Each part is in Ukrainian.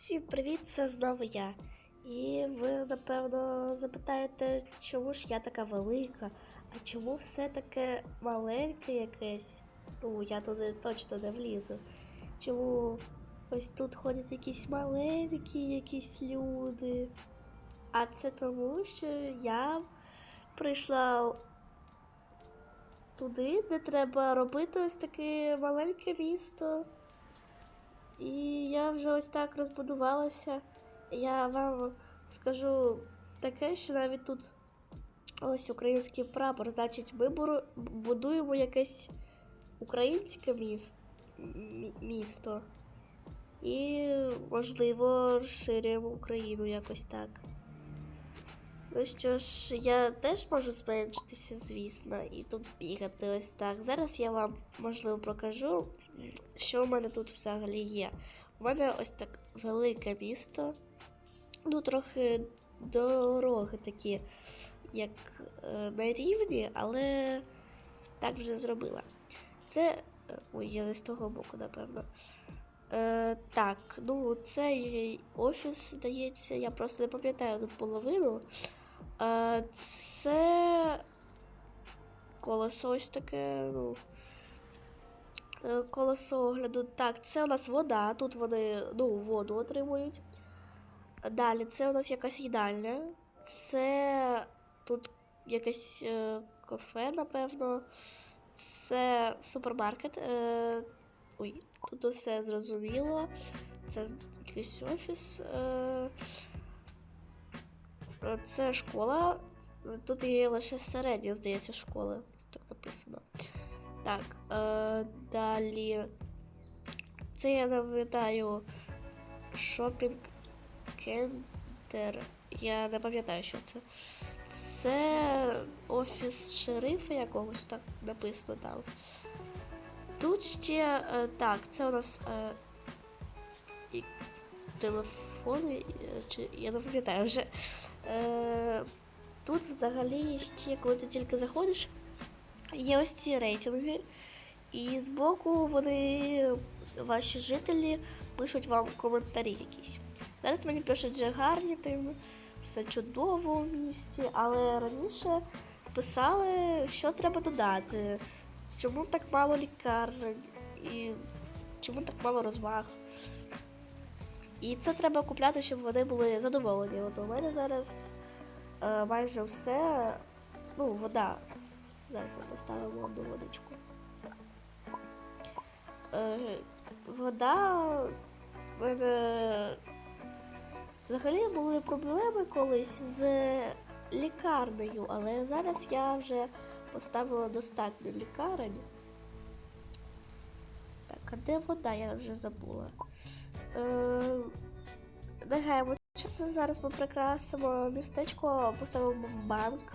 Всім привіт, це знову я. І ви, напевно, запитаєте, чому ж я така велика, а чому все таке маленьке якесь? Ну, я туди точно не влізу. Чому ось тут ходять якісь маленькі якісь люди? А це тому, що я прийшла туди, де треба робити ось таке маленьке місто. І вже ось так розбудувалася. Я вам скажу таке, що навіть тут ось український прапор, значить, ми будуємо якесь українське міс- місто. І, можливо, розширюємо Україну якось так. Ну що ж, я теж можу зменшитися, звісно, і тут бігати ось так. Зараз я вам, можливо, покажу, що в мене тут взагалі є. У мене ось так велике місто. Ну, трохи дороги такі, як е, на рівні, але так вже зробила. Це. е, Ой, я не з того боку, напевно. Е, так, ну цей офіс, здається, я просто не пам'ятаю половину. Е, це колесо ось таке, ну. Е, Колесо огляду. Так, це у нас вода. Тут вони ну, воду отримують. Далі, це у нас якась їдальня. Це тут якесь е, кафе, напевно. Це супермаркет. Е, ой, тут все зрозуміло. Це якийсь офіс. Е, е, це школа. Тут є лише середня, здається, школи. Так написано. Так, е, далі. Це я пам'ятаю шопінг кентер. Я не пам'ятаю, що це. Це офіс шерифа якогось так написано там. Тут ще е, так, це у нас е, і телефони, е, чи я не пам'ятаю вже. Е, тут взагалі ще, коли ти тільки заходиш, є ось ці рейтинги, і збоку вони, ваші жителі, пишуть вам коментарі якісь. Зараз мені пишуть, що гарні тим, все чудово в місті, але раніше писали, що треба додати, чому так мало лікарень і чому так мало розваг. І це треба купляти, щоб вони були задоволені. От у мене зараз е, майже все. Ну, вода. Зараз ми поставимо одну водичку. Е, вода. Взагалі були проблеми колись з лікарнею, але зараз я вже поставила достатньо лікарень. Так, а де вода? Я вже забула. Е, не гаємо часу. Зараз ми прикрасимо містечко, поставимо банк.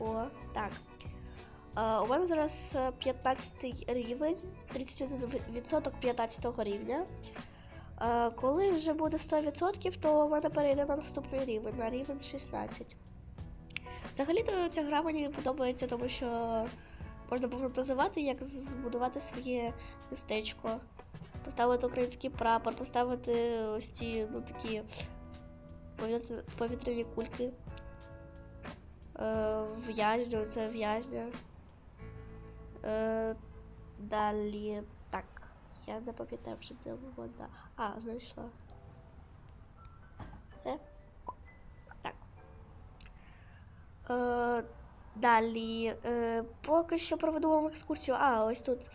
О, так. Е, у мене зараз е, 15 рівень, 31% 15 рівня. Е, Коли вже буде 100%, то у мене перейде на наступний рівень, на рівень 16. Взагалі то ця гра мені подобається, тому що можна пофантазувати, як збудувати своє містечко, поставити український прапор, поставити ось ці ну, такі повітряні кульки. Е, В'язню, це в'язня. Е, далі. Так, я не пам'ятаю вже де вода. А, знайшла. Це? Так. Е, далі. Е, поки що проведу вам екскурсію. А, ось тут.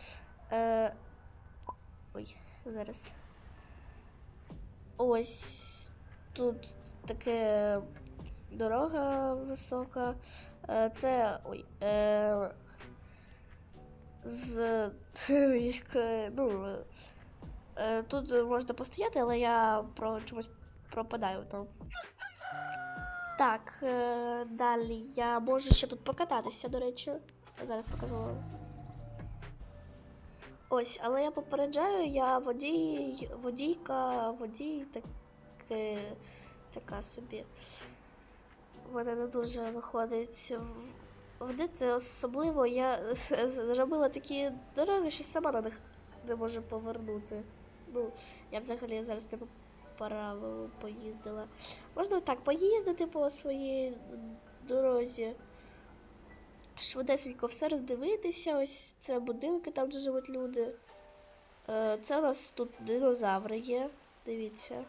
Е, ой, зараз. Ось тут таке дорога висока. Е, це. Ой. Е, з як, е, ну, е, тут можна постояти, але я про чомусь пропадаю там. Так, е, далі я можу ще тут покататися, до речі. Зараз покажу. Ось, але я попереджаю, я водій, водійка, водій таке, така собі. У мене не дуже виходить в- водити, особливо я зробила такі дороги, що сама на них не може повернути. Ну, я взагалі зараз не по правилу поїздила. Можна так поїздити по своїй дорозі. Швидесенько все роздивитися. Ось це будинки, там де живуть люди. Е, Це у нас тут динозаври є. Дивіться.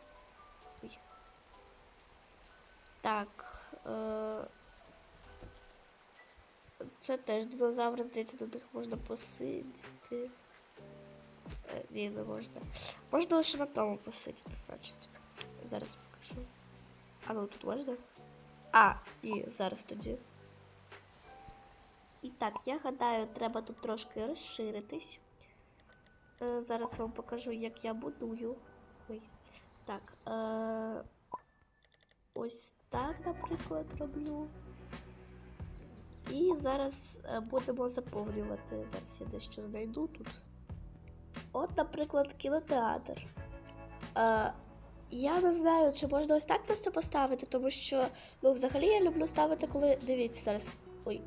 Так. Е, Це теж динозаври, здається, до них можна посидіти. Е, Ні, не можна. Можна лише на тому посидіти, значить. Зараз покажу. А ну тут можна? А, і зараз тоді. І так, я гадаю, треба тут трошки розширитись. Е, зараз вам покажу, як я будую. Ой. Так. Е, ось так, наприклад, роблю. І зараз е, будемо заповнювати. Зараз я дещо знайду тут. От, наприклад, кінотеатр. Е, я не знаю, чи можна ось так просто поставити, тому що, ну, взагалі я люблю ставити, коли. Дивіться зараз. Ой.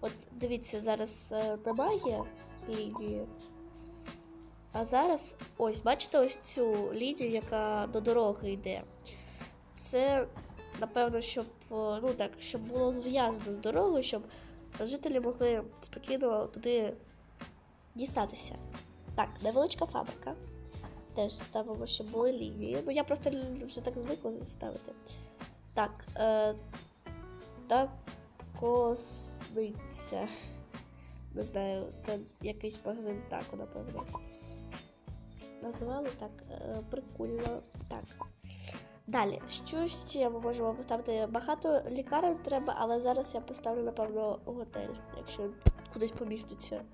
От дивіться, зараз е, немає лінії. А зараз, ось, бачите ось цю лінію, яка до дороги йде. Це, напевно, щоб, е, ну так, щоб було зв'язано з дорогою, щоб жителі могли спокійно туди дістатися. Так, невеличка фабрика. Теж ставимо, щоб були лінії. Ну, я просто вже так звикла ставити. Так, е, такосниця. Не знаю, це якийсь магазин тако, напевно. Називали так, е, прикольно. Так. Далі, що ще ми можемо поставити? Багато лікарень треба, але зараз я поставлю, напевно, готель, якщо кудись поміститься.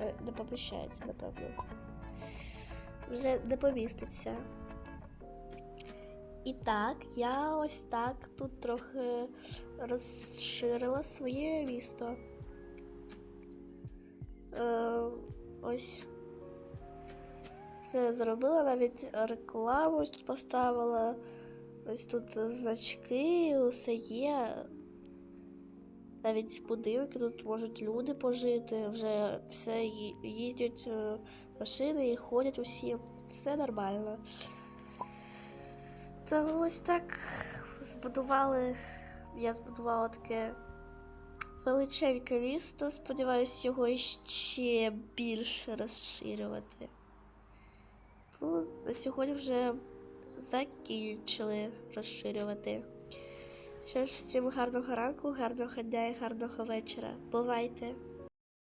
Е, Не поміщається, напевно. Вже не поміститься. І так, я ось так тут трохи розширила своє місто. Ось. Все зробила, навіть рекламу поставила. Ось тут значки, усе є. Навіть будинки тут можуть люди пожити, вже все їздять е, машини і ходять усі. Все нормально. Це ось так збудували. Я збудувала таке величеньке місто. Сподіваюсь, його ще більше розширювати. Ну, на сьогодні вже закінчили розширювати. Що ж, всім гарного ранку, гарного дня і гарного вечора. Бувайте!